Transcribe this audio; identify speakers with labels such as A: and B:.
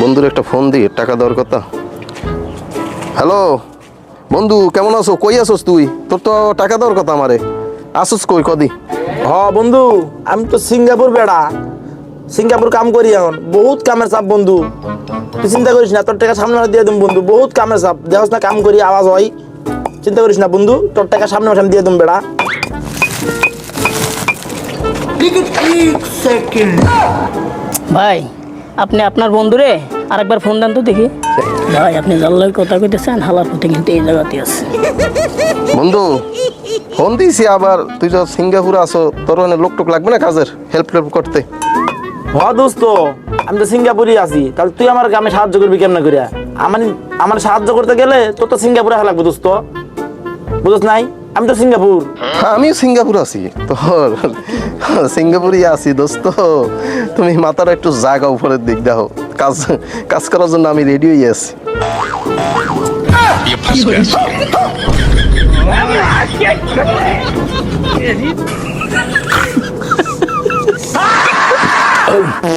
A: বন্ধুর একটা ফোন দিয়ে টাকা দেওয়ার কথা। হ্যালো? বন্ধু কেমন আছো? কই আছোস তুই? তোর তো টাকা দেওয়ার কথা আমারে। আসোস কই? কদি।
B: হ বন্ধু আমি তো সিঙ্গাপুর বেড়া। সিঙ্গাপুর কাম করি এখন। বহুত কামের চাপ বন্ধু। তুই চিন্তা করিস না তোর টাকা সামনে দিয়ে দিম বন্ধু। বহুত কামের চাপ। দেখস না কাম করি আওয়াজ হয়। চিন্তা করিস না বন্ধু। তোর টাকা সামনে মাসে দিয়ে দিম বেড়া।
C: ভাই আপনি আপনার বন্ধুরে আরেকবার ফোন দেন তো দেখি। ভাই আপনি জানলাই কথা কইতেছেন হালার পথে কিন্তু এই জায়গাতে আছে।
A: বন্ধু ফোন দিয়েছি আবার। তুই তো সিঙ্গাপুরে আসো তোর মানে লোক টোক লাগবে না কাজের? হেল্প টেল্প করতে।
B: হ দোস্ত আমি তো সিঙ্গাপুরই আছি। তাহলে তুই আমার কামে সাহায্য করবি কেমন করিয়া আমার আমার সাহায্য করতে গেলে তোর তো সিঙ্গাপুরে আসা লাগবে দোস্ত। বুঝছ নাই? আমি তো সিঙ্গাপুর।
A: হ্যাঁ আমিও সিঙ্গাপুর আছি। তোর সিঙ্গাপুরই আছি দোস্ত। তুমি মাথার একটু জায়গা উপরের দিক দেখো। কাজ কাজ করার জন্য আমি রেডি হয়ে আছি।